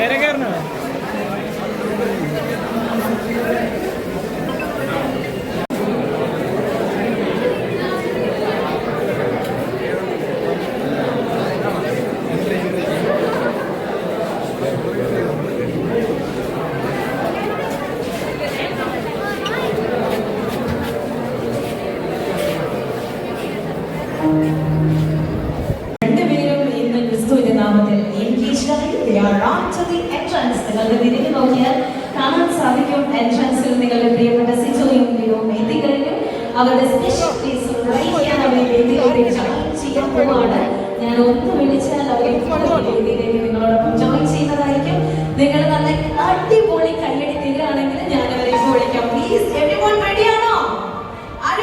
കയറണോ രണ്ടുപേരും അവരുടെ special place ചെയ്യാൻ അവർ വേദിയിലേക്ക് ജോയിൻ ചെയ്യാൻ ഞാൻ ഒന്ന് വിളിച്ചാൽ അവരെ വേദിയിലേക്ക് നിങ്ങളോടൊപ്പം ജോയിൻ ചെയ്യുന്നതായിരിക്കും. നിങ്ങൾ നല്ല അടിപൊളി കയ്യടി തരികയാണെങ്കിൽ ഞാൻ അവരെ വിളിക്കാം. പ്ലീസ് എവരിവൺ റെഡിയാണോ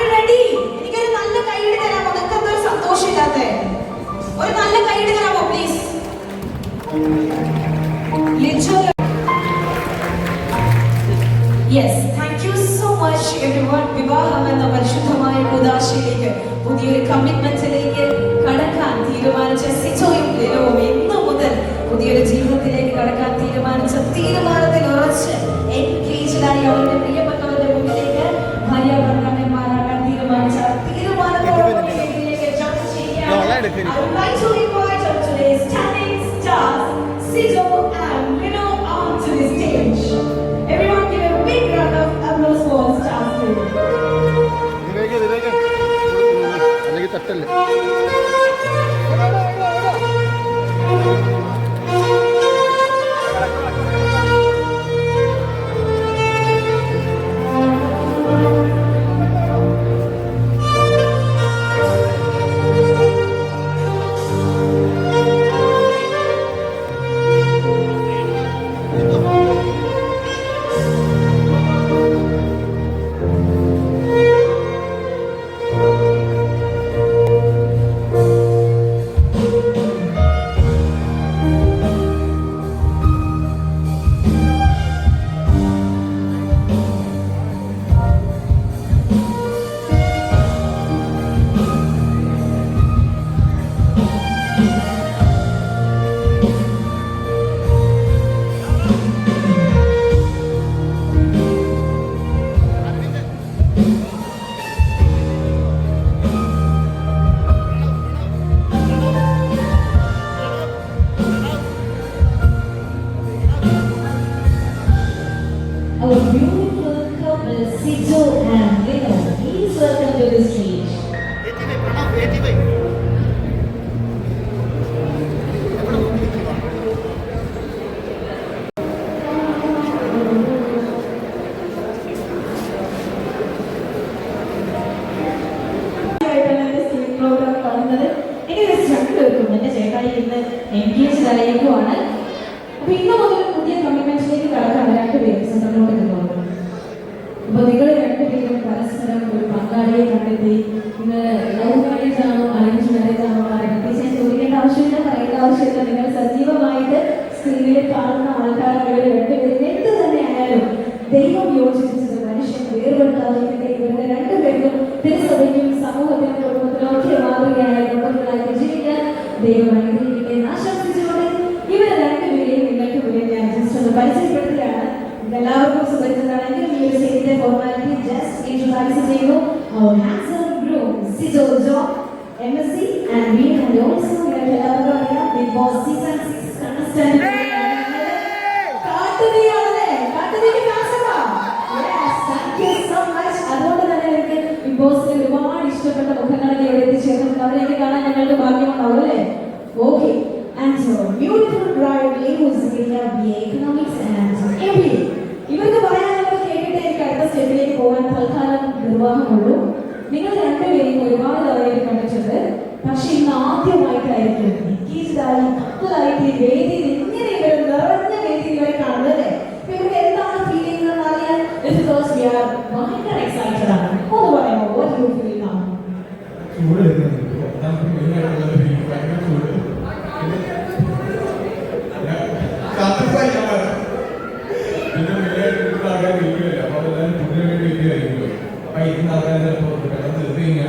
യു റെഡി എനിക്കൊരു നല്ല കയ്യടി തരാമോ? നിങ്ങൾക്ക് എന്തൊരു സന്തോഷമില്ലാത്ത. ഒരു നല്ല കൈയ്യടി തരാമോ പ്ലീസ് ലിജോ യെസ് പുതിയൊരു കമ്മിറ്റ്മെന്റിലേക്ക് കടക്കാൻ തീരുമാനിച്ച സിജോയും ലിനോവും ഇന്നു മുതൽ പുതിയൊരു ജീവിതത്തിലേക്ക് കടക്കാൻ തീരുമാനിച്ച തീരുമാനത്തിൽ ഉറച്ച് എൻഗേജ്ഡായി അവരുടെ പ്രിയപ്പെട്ടവരുടെ മുന്നിലേക്ക് ഭാര്യ ഭർത്താക്കന്മാരാകാൻ തീരുമാനിച്ച തീരുമാനത്തോടൊപ്പം. Everyone give a big round of applause for stars. To the stage. Engage ആയിരിക്കുവാണ് അപ്പൊ ഇന്ന് മുതൽ പുതിയ കമ്മിറ്റ്മെന്റിലേക്ക് കടക്കാൻ രണ്ടുപേരും സെന്ററിലോട്ട് നിന്നുകൊണ്ട് അപ്പൊ നിങ്ങൾ രണ്ടുപേരും പരസ്പരം ഒരു പങ്കാളിയെ കണ്ടെത്തി. ഇന്ന് ലവ് മാരേജ് ആണോ അറേഞ്ച് മാരേജ് ആണോ പ്രത്യേകിച്ച് ചോദിക്കേണ്ട ആവശ്യമില്ല പറയേണ്ട ആവശ്യമില്ല. നിങ്ങൾ സജീവമായിട്ട് സ്ക്രീനിൽ കാണുന്ന ആൾക്കാരുടെ രണ്ടുപേരും. എന്ത് തന്നെ ആയാലും ദൈവം യോജിപ്പിച്ചത് മനുഷ്യൻ വേർപെടുത്താതിരിക്കട്ടെ ഇവരുടെ രണ്ടുപേർക്കും തിരുസഭയ്ക്കും സമൂഹത്തിനും കുടുംബത്തിനും ഒക്കെ മാതൃകയായ കുടുംബങ്ങളായി ജീവിക്കാൻ ദൈവം groom ജോർജോ M S C and B and also നിങ്ങൾക്ക് എല്ലാവർക്കും അറിയാം Bigg Boss season six contestant so ബോസിൽ ഒരുപാട് ഇഷ്ടപ്പെട്ട മുഖങ്ങളൊക്കെ ഇവിടെ എത്തിച്ചേർന്നിട്ടുണ്ട്. അവരെയൊക്കെ കാണാൻ ഞങ്ങൾക്ക് ഭാഗ്യമുണ്ടാവും അല്ലേ? Okay and so beautiful bride ladies B economics and பயிர் நகரங்கள் போட்டு கலந்து இருப்பீங்க.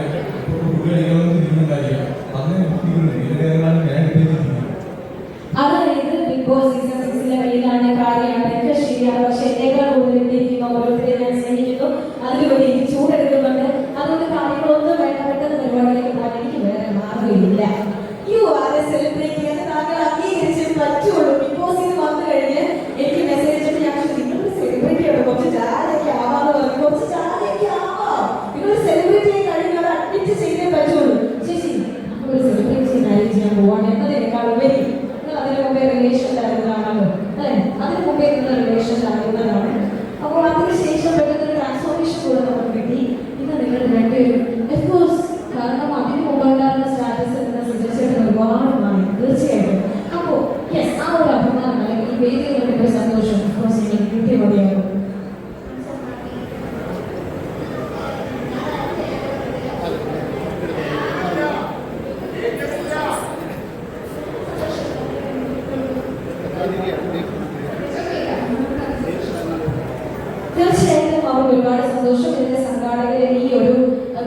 വേദിയിൽ കിട്ടുന്ന സന്തോഷം ഹൗസിംഗ് കിട്ടിയ മതിയാകും തീർച്ചയായിട്ടും അവർക്ക് ഒരുപാട് സന്തോഷം ഇതിന്റെ സംഘാടകരെ ഈ ഒരു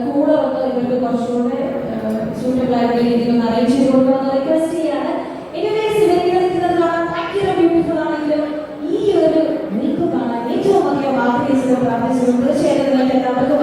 കൂടെ വന്ന് ഇവർക്ക് കുറച്ചുകൂടെ സൂട്ടബിൾ ആയിട്ടുള്ള രീതിയിൽ ഒന്ന് അറിയിച്ചു കൊടുക്കണമെന്ന് റിക്വസ്റ്റ് ചെയ്യാണ്. ഇനി പ്രാർത്ഥിച്ചുകൊണ്ട് ചേരുന്നവർക്ക് എല്ലാവർക്കും